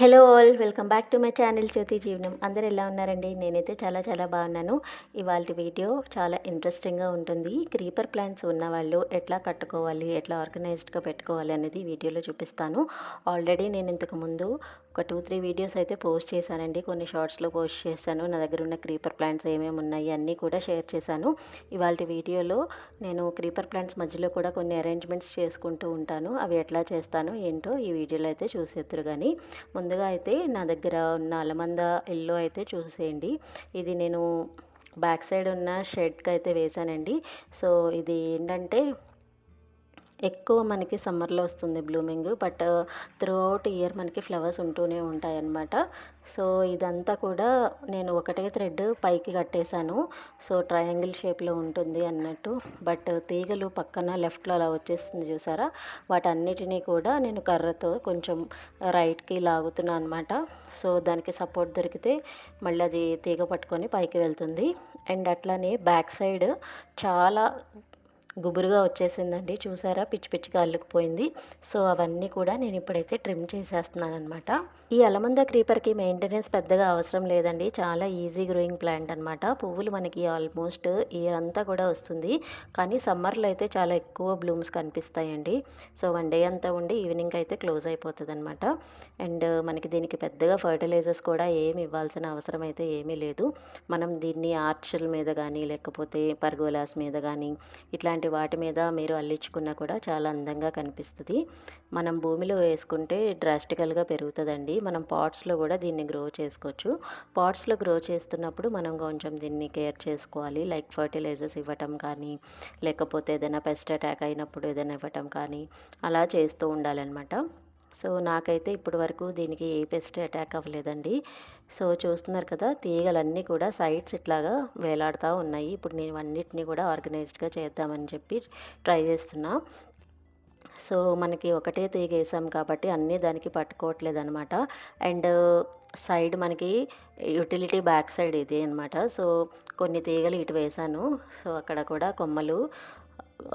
Hello all welcome back to my channel Jyothi Jeevanam. అందరు ఎలా ఉన్నారండి? నేనైతే చాలా చాలా బాగున్నాను. ఇవాళ వీడియో చాలా ఇంట్రెస్టింగ్గా ఉంటుంది. క్రీపర్ ప్లాంట్స్ ఉన్నవాళ్ళు ఎట్లా కట్టుకోవాలి ఎట్లా ఆర్గనైజ్డ్గా పెట్టుకోవాలి అనేది వీడియోలో చూపిస్తాను. ఆల్రెడీ నేను ఇంతకు ముందు ఒక టూ త్రీ వీడియోస్ అయితే పోస్ట్ చేశానండి. కొన్ని షార్ట్స్లో పోస్ట్ చేశాను. నా దగ్గర ఉన్న క్రీపర్ ప్లాంట్స్ ఏమేమి ఉన్నాయి అన్నీ కూడా షేర్ చేశాను. ఇవాళ వీడియోలో నేను క్రీపర్ ప్లాంట్స్ మధ్యలో కూడా కొన్ని అరేంజ్మెంట్స్ చేసుకుంటూ ఉంటాను. అవి ఎట్లా చేస్తాను ఏంటో ఈ వీడియోలో అయితే చూసేద్దరు కానీ ముందుగా అయితే నా దగ్గర ఉన్న అలమంద ఎల్లో అయితే చూసేయండి. ఇది నేను బ్యాక్ సైడ్ ఉన్న షెడ్కి అయితే వేశానండి. సో ఇది ఏంటంటే ఎక్కువ మనకి సమ్మర్లో వస్తుంది blooming but throughout year మనకి ఫ్లవర్స్ ఉంటూనే ఉంటాయి అన్నమాట సో ఇదంతా కూడా నేను ఒకటే థ్రెడ్ పైకి కట్టేశాను. సో ట్రయాంగిల్ షేప్లో ఉంటుంది అన్నట్టు. బట్ తీగలు పక్కన లెఫ్ట్లో అలా వచ్చేస్తుంది చూసారా? వాటన్నిటినీ కూడా నేను కర్రతో కొంచెం రైట్కి లాగుతున్నాను అనమాట సో దానికి సపోర్ట్ దొరికితే మళ్ళీ అది తీగ పట్టుకొని పైకి వెళ్తుంది. అండ్ అట్లానే బ్యాక్ సైడ్ చాలా గుబురుగా వచ్చేసిందండి. చూసారా? పిచ్చి పిచ్చిగా అల్లుకుపోయింది. సో అవన్నీ కూడా నేను ఇప్పుడైతే ట్రిమ్ చేసేస్తున్నాను అనమాట ఈ అలమంద క్రీపర్కి మెయింటెనెన్స్ పెద్దగా అవసరం లేదండి. చాలా ఈజీ గ్రోయింగ్ ప్లాంట్ అనమాట పువ్వులు మనకి ఆల్మోస్ట్ ఇయర్ అంతా కూడా వస్తుంది. కానీ సమ్మర్లో అయితే చాలా ఎక్కువ బ్లూమ్స్ కనిపిస్తాయండి. సో వన్ డే అంతా ఉండి ఈవినింగ్ అయితే క్లోజ్ అయిపోతుంది అనమాట అండ్ మనకి దీనికి పెద్దగా ఫర్టిలైజర్స్ కూడా ఏమి ఇవ్వాల్సిన అవసరం అయితే ఏమీ లేదు. మనం దీన్ని ఆర్చల్ మీద కానీ లేకపోతే పర్గోలాస్ మీద కానీ ఇట్లాంటి వాటి మీద మీరు అల్లించుకున్నా కూడా చాలా అందంగా కనిపిస్తుంది. మనం భూమిలో వేసుకుంటే డ్రాస్టికల్గా పెరుగుతుందండి. మనం పాట్స్లో కూడా దీన్ని గ్రో చేసుకోవచ్చు. పాట్స్లో గ్రో చేస్తున్నప్పుడు మనం కొంచెం దీన్ని కేర్ చేసుకోవాలి. లైక్ ఫర్టిలైజర్స్ ఇవ్వటం కానీ లేకపోతే ఏదైనా పెస్ట్ అటాక్ అయినప్పుడు ఏదైనా ఇవ్వటం కానీ అలా చేస్తూ ఉండాలన్నమాట. సో నాకైతే ఇప్పటి వరకు దీనికి ఏ పెస్ట్ అటాక్ అవ్వలేదండి. సో చూస్తున్నారు కదా తీగలన్నీ కూడా సైడ్స్ ఇట్లాగా వేలాడుతూ ఉన్నాయి. ఇప్పుడు నేను అన్నిటినీ కూడా ఆర్గనైజ్డ్గా చేద్దామని చెప్పి ట్రై చేస్తున్నా. సో మనకి ఒకటే తీగ వేసాం కాబట్టి అన్నీ దానికి పట్టుకోవట్లేదు అనమాట అండ్ సైడ్ మనకి యూటిలిటీ బ్యాక్ సైడ్ ఇది అనమాట సో కొన్ని తీగలు ఇటు వేసాను. సో అక్కడ కూడా కొమ్మలు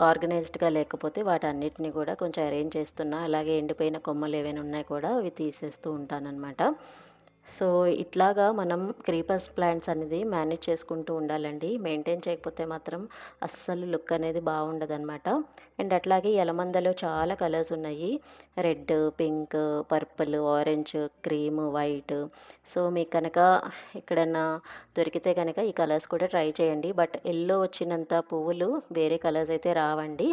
ఆర్గనైజ్డ్గా లేకపోతే వాటన్నిటిని కూడా కొంచెం అరేంజ్ చేస్తున్నా అలాగే ఎండిపోయిన కొమ్మలు ఏవైనా ఉన్నాయి కూడా అవి తీసేస్తూ ఉంటానన్నమాట. సో ఇట్లాగా మనం క్రీపర్స్ ప్లాంట్స్ అనేది మేనేజ్ చేసుకుంటూ ఉండాలండి. మెయింటైన్ చేయకపోతే మాత్రం అస్సలు లుక్ అనేది బాగుండదు అనమాట అండ్ అట్లాగే ఎలమందలో చాలా కలర్స్ ఉన్నాయి. Red pink purple orange cream white. So మీకు కనుక ఎక్కడన్నా దొరికితే కనుక ఈ కలర్స్ కూడా ట్రై చేయండి. బట్ ఎల్లో వచ్చినంత పువ్వులు వేరే కలర్స్ అయితే రావండి.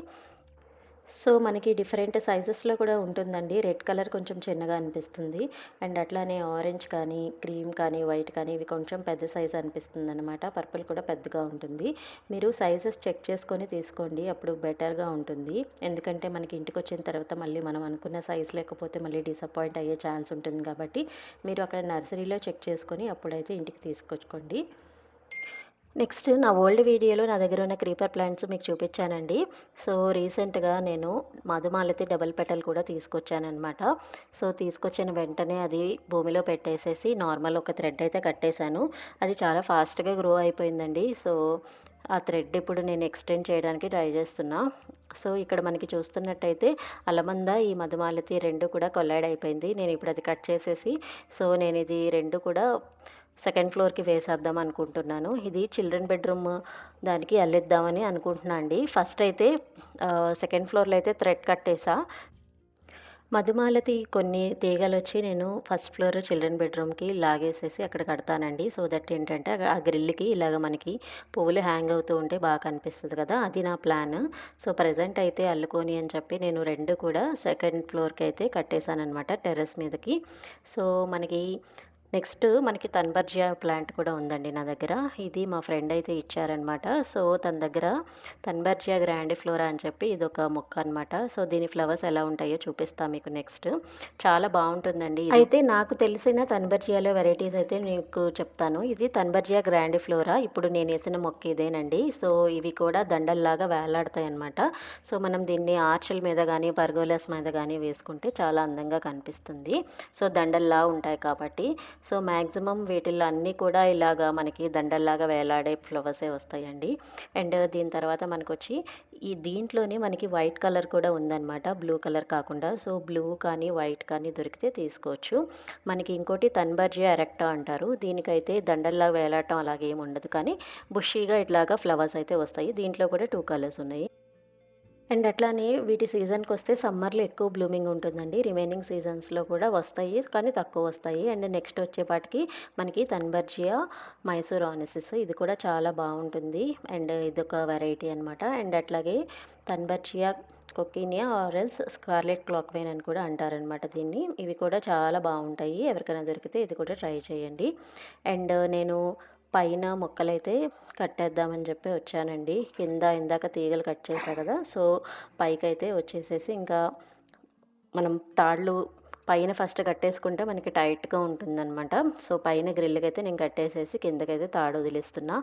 సో మనకి డిఫరెంట్ సైజెస్లో కూడా ఉంటుందండి. రెడ్ కలర్ కొంచెం చిన్నగా అనిపిస్తుంది. అండ్ అట్లానే ఆరెంజ్ కానీ క్రీమ్ కానీ వైట్ కానీ ఇవి కొంచెం పెద్ద సైజ్ అనిపిస్తుంది అనమాట పర్పుల్ కూడా పెద్దగా ఉంటుంది. మీరు సైజెస్ చెక్ చేసుకొని తీసుకోండి. అప్పుడు బెటర్గా ఉంటుంది. ఎందుకంటే మనకి ఇంటికి వచ్చిన తర్వాత మళ్ళీ మనం అనుకున్న సైజ్ లేకపోతే మళ్ళీ డిసప్పాయింట్ అయ్యే ఛాన్స్ ఉంటుంది కాబట్టి మీరు అక్కడ నర్సరీలో చెక్ చేసుకొని అప్పుడైతే ఇంటికి తీసుకొచ్చుకోండి. నెక్స్ట్ నా ఓల్డ్ వీడియోలో నా దగ్గర ఉన్న క్రీపర్ ప్లాంట్స్ మీకు చూపించానండి. సో రీసెంట్గా నేను మధుమాలతి డబల్ పెటల్ కూడా తీసుకొచ్చానమాట సో తీసుకొచ్చిన వెంటనే అది భూమిలో పెట్టేసేసి నార్మల్ ఒక థ్రెడ్ అయితే కట్టేశాను. అది చాలా ఫాస్ట్గా గ్రో అయిపోయిందండి. సో ఆ థ్రెడ్ ఇప్పుడు నేను ఎక్స్టెండ్ చేయడానికి ట్రై చేస్తున్నా. సో ఇక్కడ మనకి చూస్తున్నట్టయితే అలమంద ఈ మధుమాలతి రెండు కూడా కొల్లాడ్ అయిపోయింది. నేను ఇప్పుడు అది కట్ చేసేసి సో నేను ఇది రెండు కూడా సెకండ్ ఫ్లోర్కి వేసేద్దాం అనుకుంటున్నాను. ఇది చిల్డ్రన్ బెడ్రూమ్ దానికి అల్లిద్దామని అనుకుంటున్నా అండి. ఫస్ట్ అయితే సెకండ్ ఫ్లోర్లో అయితే థ్రెడ్ కట్టేసా. మధుమాలతి కొన్ని తీగలు వచ్చి నేను ఫస్ట్ ఫ్లోర్ చిల్డ్రన్ బెడ్రూమ్కి లాగేసేసి అక్కడ కడతానండి. సో దట్ ఏంటంటే ఆ గ్రిల్కి ఇలాగ మనకి పువ్వులు హ్యాంగ్ అవుతూ ఉంటే బాగా కనిపిస్తుంది కదా అది నా ప్లాన్. సో ప్రజెంట్ అయితే అల్లుకొని అని చెప్పి నేను రెండు కూడా సెకండ్ ఫ్లోర్కి అయితే కట్టేశానమాట టెర్రస్ మీదకి. సో మనకి నెక్స్ట్ మనకి తన్బర్జియా ప్లాంట్ కూడా ఉందండి నా దగ్గర. ఇది మా ఫ్రెండ్ అయితే ఇచ్చారనమాట. సో తన దగ్గర తన్బర్జియా గ్రాండ్ ఫ్లోరా అని చెప్పి ఇది ఒక మొక్క అనమాట సో దీని ఫ్లవర్స్ ఎలా ఉంటాయో చూపిస్తాను మీకు నెక్స్ట్. చాలా బాగుంటుందండి అయితే నాకు తెలిసిన తన్బర్జియాలో వెరైటీస్ అయితే మీకు చెప్తాను. ఇది తన్బర్జియా గ్రాండ్ ఫ్లోరా? ఇప్పుడు నేను వేసిన మొక్క ఇదేనండి. సో ఇవి కూడా దండల్లాగా వేలాడతాయి అనమాట సో మనం దీన్ని ఆర్చల్ మీద కానీ పర్గోలస్ మీద కానీ వేసుకుంటే చాలా అందంగా కనిపిస్తుంది. సో దండల్లా ఉంటాయి కాబట్టి. సో మ్యాక్సిమం వీటిల్లో అన్నీ కూడా ఇలాగా మనకి దండల్లాగా వేలాడే ఫ్లవర్సే వస్తాయండి. అండ్ దీని తర్వాత మనకు వచ్చి ఈ దీంట్లోనే మనకి వైట్ కలర్ కూడా ఉందన్నమాట. బ్లూ కలర్ కాకుండా. సో బ్లూ కానీ వైట్ కానీ దొరికితే తీసుకోవచ్చు. మనకి ఇంకోటి తన్బర్జీ ఎరెక్టా అంటారు. దీనికైతే దండల్లా వేలాడటం అలాగే ఏమి ఉండదు. కానీ బుషీగా ఇట్లాగా ఫ్లవర్స్ అయితే వస్తాయి. దీంట్లో కూడా టూ కలర్స్ ఉన్నాయి. అండ్ అట్లానే వీటి సీజన్కి వస్తే సమ్మర్లో ఎక్కువ బ్లూమింగ్ ఉంటుందండి. రిమైనింగ్ సీజన్స్లో కూడా వస్తాయి కానీ తక్కువ వస్తాయి. అండ్ నెక్స్ట్ వచ్చేపాటికి మనకి తన్బర్జియా మైసూర్ ఆనిసిస్ ఇది కూడా చాలా బాగుంటుంది. అండ్ ఇది ఒక వెరైటీ అనమాట అండ్ అట్లాగే తన్బర్జియా కొకీనియా ఆరెల్స్ స్కార్లెట్ క్లాక్ వైన్ అని కూడా అంటారనమాట దీన్ని. ఇవి కూడా చాలా బాగుంటాయి. ఎవరికైనా దొరికితే ఇది కూడా ట్రై చేయండి. అండ్ నేను పైన మొక్కలైతే కట్టేద్దామని చెప్పి వచ్చానండి. కింద ఇందాక తీగలు కట్ చేశా కదా సో పైకైతే వచ్చేసేసి ఇంకా మనం తాళ్ళు పైన ఫస్ట్ కట్టేసుకుంటే మనకి టైట్గా ఉంటుందన్నమాట. సో పైన గ్రిల్కి అయితే నేను కట్టేసేసి కిందకైతే తాడు వదిలేస్తున్నా.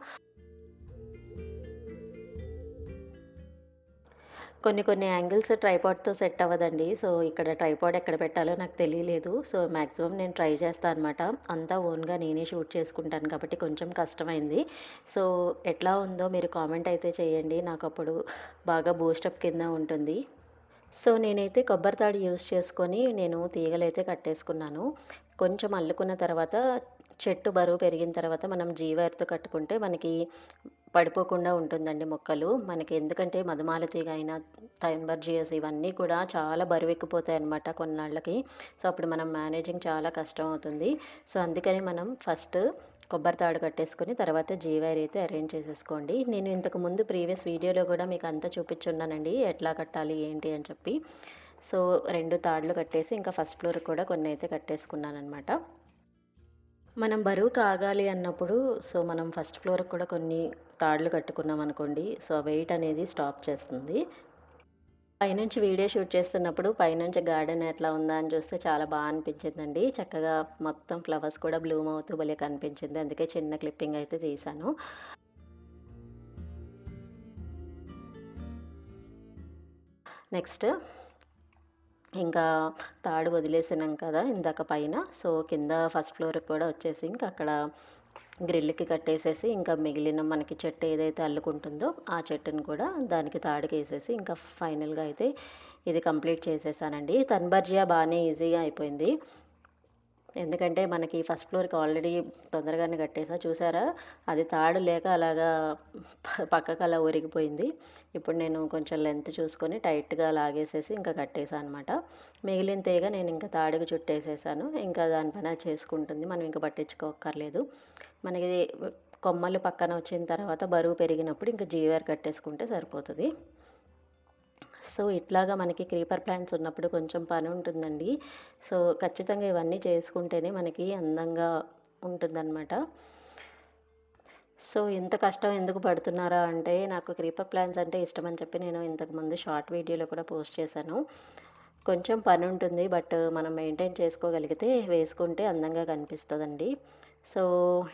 కొన్ని కొన్ని యాంగిల్స్ ట్రైపాడ్తో సెట్ అవ్వదండి. సో ఇక్కడ ట్రైపాడ్ ఎక్కడ పెట్టాలో నాకు తెలియలేదు. సో మ్యాక్సిమం నేను ట్రై చేస్తాను అనమాట అంతా ఓన్గా నేనే షూట్ చేసుకుంటాను కాబట్టి కొంచెం కష్టమైంది. సో ఎట్లా ఉందో మీరు కామెంట్ అయితే చేయండి. నాకు అప్పుడు బాగా బూస్టప్ కింద ఉంటుంది. సో నేనైతే కొబ్బరి తాడు యూస్ చేసుకొని నేను తీగలైతే కట్టేసుకున్నాను. కొంచెం అల్లుకున్న తర్వాత చెట్టు బరువు పెరిగిన తర్వాత మనం జీవైర్తో కట్టుకుంటే మనకి పడిపోకుండా ఉంటుందండి మొక్కలు. మనకి ఎందుకంటే మధుమాల తీగ అయినా థైంబర్జియస్ ఇవన్నీ కూడా చాలా బరువెక్కిపోతాయి అనమాట కొన్నాళ్ళకి. సో అప్పుడు మనం మేనేజింగ్ చాలా కష్టం అవుతుంది. సో అందుకని మనం ఫస్ట్ కొబ్బరి తాడు కట్టేసుకొని తర్వాత జీవైర్ అయితే అరేంజ్ చేసేసుకోండి. నేను ఇంతకు ముందు ప్రీవియస్ వీడియోలో కూడా మీకు అంతా చూపించున్నానండి ఎట్లా కట్టాలి ఏంటి అని చెప్పి. సో రెండు తాడులు కట్టేసి ఇంకా ఫస్ట్ ఫ్లోర్ కూడా కొన్ని అయితే కట్టేసుకున్నాను అనమాట మనం బరువు కాగాలి అన్నప్పుడు సో మనం ఫస్ట్ ఫ్లోర్కి కూడా కొన్ని తాళ్ళు కట్టుకున్నాం అనుకోండి సో వెయిట్ అనేది స్టాప్ చేస్తుంది. పైనుంచి వీడియో షూట్ చేస్తున్నప్పుడు పైనుంచి గార్డెన్ ఎట్లా ఉందా అని చూస్తే చాలా బాగా అనిపించిందండి. చక్కగా మొత్తం ఫ్లవర్స్ కూడా బ్లూమ్ అవుతూ భలే కనిపించింది. అందుకే చిన్న క్లిప్పింగ్ అయితే తీశాను. నెక్స్ట్ ఇంకా తాడు వదిలేసినాం కదా ఇందాక పైన. సో కింద ఫస్ట్ ఫ్లోర్కి కూడా వచ్చేసి ఇంకా అక్కడ గ్రిల్కి కట్టేసేసి ఇంకా మిగిలిన మనకి చెట్టు ఏదైతే అల్లుకుంటుందో ఆ చెట్టుని కూడా దానికి తాడుకి వేసేసి ఇంకా ఫైనల్గా అయితే ఇది కంప్లీట్ చేసేసానండి. తన్బర్జియా బాగానే ఈజీగా అయిపోయింది. ఎందుకంటే మనకి ఫస్ట్ ఫ్లోర్కి ఆల్రెడీ తొందరగానే కట్టేసా చూసారా? అది తాడు లేక అలాగా పక్కకు అలా ఒరిగిపోయింది. ఇప్పుడు నేను కొంచెం లెంత్ చూసుకొని టైట్గా లాగేసేసి ఇంకా కట్టేసా అనమాట మిగిలిన తీగ నేను ఇంకా తాడుకు చుట్టేసేసాను. ఇంకా దానిపైన చేసుకుంటుంది. మనం ఇంకా పట్టించుకోక్కర్లేదు. మనకి కొమ్మలు పక్కన వచ్చిన తర్వాత బరువు పెరిగినప్పుడు ఇంకా జీవర్ కట్టేసుకుంటే సరిపోతుంది. సో ఇట్లాగా మనకి క్రీపర్ ప్లాంట్స్ ఉన్నప్పుడు కొంచెం పని ఉంటుందండి. సో ఖచ్చితంగా ఇవన్నీ చేసుకుంటేనే మనకి అందంగా ఉంటుందన్నమాట. సో ఇంత కష్టం ఎందుకు పడుతున్నారా అంటే నాకు క్రీపర్ ప్లాంట్స్ అంటే ఇష్టం అని చెప్పి నేను ఇంతకుముందు షార్ట్ వీడియోలో కూడా పోస్ట్ చేశాను. కొంచెం పని ఉంటుంది బట్ మనం మెయింటైన్ చేసుకోగలిగితే వేసుకుంటే అందంగా కనిపిస్తుందండి. సో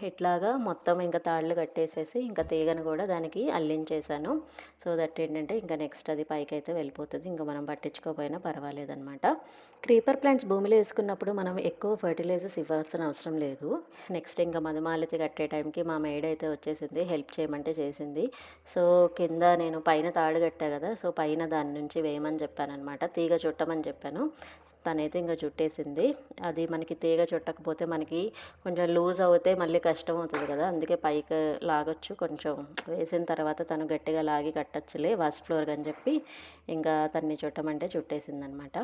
ఇట్లాగా మొత్తం ఇంకా తాళ్ళు కట్టేసేసి ఇంకా తీగను కూడా దానికి అల్లించేసాను సో దట్ ఏంటంటే ఇంకా నెక్స్ట్ అది పైకి అయితే వెళ్ళిపోతుంది. ఇంకా మనం పట్టించుకోకపోయినా పర్వాలేదనమాట క్రీపర్ ప్లాంట్స్ భూమిలో వేసుకున్నప్పుడు మనం ఎక్కువ ఫర్టిలైజర్స్ ఇవ్వాల్సిన అవసరం లేదు. నెక్స్ట్ ఇంకా మధుమాలతి కట్టే టైంకి మా మేడ్ అయితే వచ్చేసింది. హెల్ప్ చేయమంటే చేసింది. సో కింద నేను పైన తాడు కట్టా కదా సో పైన దాని నుంచి వేయమని చెప్పానమాట తీగ చుట్టమని చెప్పాను. తనైతే ఇంకా చుట్టేసింది. అది మనకి తీగ చుట్టకపోతే మనకి కొంచెం లూజ్ అవుతే మళ్ళీ కష్టం అవుతుంది కదా. అందుకే పైకి లాగొచ్చు. కొంచెం వేసిన తర్వాత తను గట్టిగా లాగి కట్టచ్చులే. ఫస్ట్ ఫ్లోర్ అని చెప్పి ఇంకా తన్ని చుట్టమంటే చుట్టేసింది అనమాట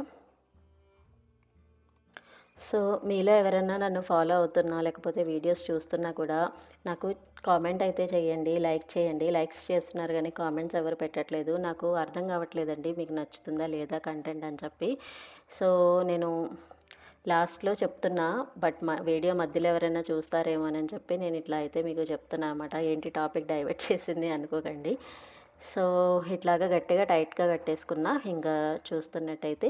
సో మీలో ఎవరైనా నన్ను ఫాలో అవుతున్నా లేకపోతే వీడియోస్ చూస్తున్నా కూడా నాకు కామెంట్ అయితే చేయండి లైక్ చేయండి. లైక్స్ చేస్తున్నారు కానీ కామెంట్స్ ఎవరు పెట్టట్లేదు. నాకు అర్థం కావట్లేదండి. మీకు నచ్చుతుందా లేదా కంటెంట్ అని చెప్పి. సో నేను లాస్ట్లో చెప్తున్నా బట్ మా వీడియో మధ్యలో ఎవరైనా చూస్తారేమోనని చెప్పి నేను ఇట్లా అయితే మీకు చెప్తున్నా అనమాట ఏంటి టాపిక్ డైవర్ట్ చేసింది అనుకోకండి. సో ఇట్లాగా గట్టిగా టైట్గా కట్టేసుకున్నా ఇంకా చూస్తున్నట్టయితే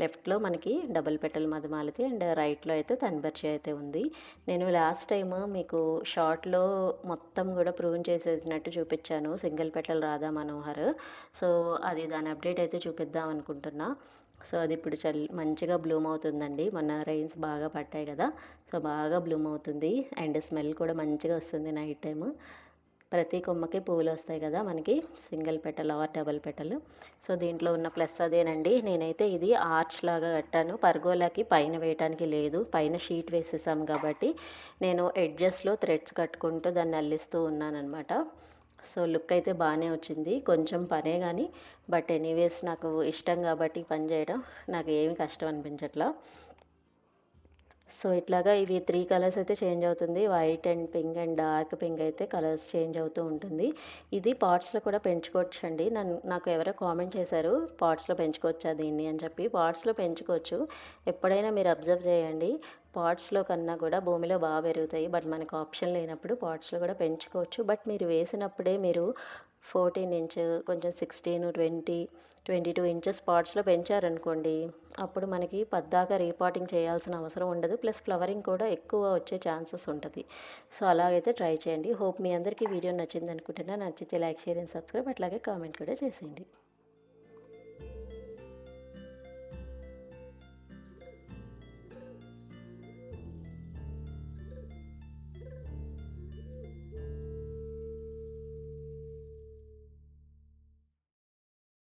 లెఫ్ట్లో మనకి డబుల్ పెటల్ మధుమాలతి అండ్ రైట్లో అయితే తన్బర్చి అయితే ఉంది. నేను లాస్ట్ టైం మీకు షార్ట్లో మొత్తం కూడా ప్రూవ్ చేసేసినట్టు చూపించాను. Single petal Radha Manohar. So అది దాని అప్డేట్ అయితే చూపిద్దాం అనుకుంటున్నా. సో అది ఇప్పుడు చల్ మంచిగా బ్లూమ్ అవుతుందండి. మొన్న రైన్స్ బాగా పట్టాయి కదా. సో బాగా బ్లూమ్ అవుతుంది. అండ్ స్మెల్ కూడా మంచిగా వస్తుంది నైట్ టైము. ప్రతి కొమ్మకి పువ్వులు వస్తాయి కదా మనకి. Single petal or double petal so దీంట్లో ఉన్న ప్లస్ అదేనండి. నేనైతే ఇది ఆర్చ్ లాగా కట్టాను. పర్గోలాకి పైన వేయటానికి లేదు. పైన షీట్ వేసేసాం కాబట్టి నేను ఎడ్జస్ట్లో థ్రెడ్స్ కట్టుకుంటూ దాన్ని అల్లిస్తూ ఉన్నానమాట సో లుక్ అయితే బాగానే వచ్చింది. కొంచెం పనే కానీ బట్ ఎనీవేస్ నాకు ఇష్టం కాబట్టి పని చేయడం నాకు ఏమి కష్టం అనిపించట్లా. సో ఇట్లాగా ఇవి త్రీ కలర్స్ అయితే చేంజ్ అవుతుంది. White and pink and dark pink అయితే కలర్స్ చేంజ్ అవుతూ ఉంటుంది. ఇది పాట్స్లో కూడా పెంచుకోవచ్చు అండి నన్ను నాకు ఎవరో కామెంట్ చేశారు పాట్స్లో పెంచుకోవచ్చా దీన్ని? అని చెప్పి. పాట్స్లో పెంచుకోవచ్చు. ఎప్పుడైనా మీరు అబ్జర్వ్ చేయండి. పాట్స్లో కన్నా కూడా భూమిలో బాగా పెరుగుతాయి. బట్ మనకు ఆప్షన్ లేనప్పుడు పాట్స్లో కూడా పెంచుకోవచ్చు. బట్ మీరు వేసినప్పుడే మీరు ఫోర్టీన్ ఇంచ్ కొంచెం sixteen twenty twenty two inches పాట్స్లో పెంచారనుకోండి అప్పుడు మనకి పద్దాకా రీపాటింగ్ చేయాల్సిన అవసరం ఉండదు. ప్లస్ ఫ్లవరింగ్ కూడా ఎక్కువ వచ్చే ఛాన్సెస్ ఉంటుంది. సో అలాగైతే ట్రై చేయండి. హోప్ మీ అందరికీ వీడియో నచ్చింది అనుకుంటున్నా నచ్చితే లైక్ షేర్ అండ్ సబ్స్క్రైబ్. అట్లాగే కామెంట్ కూడా చేసేయండి.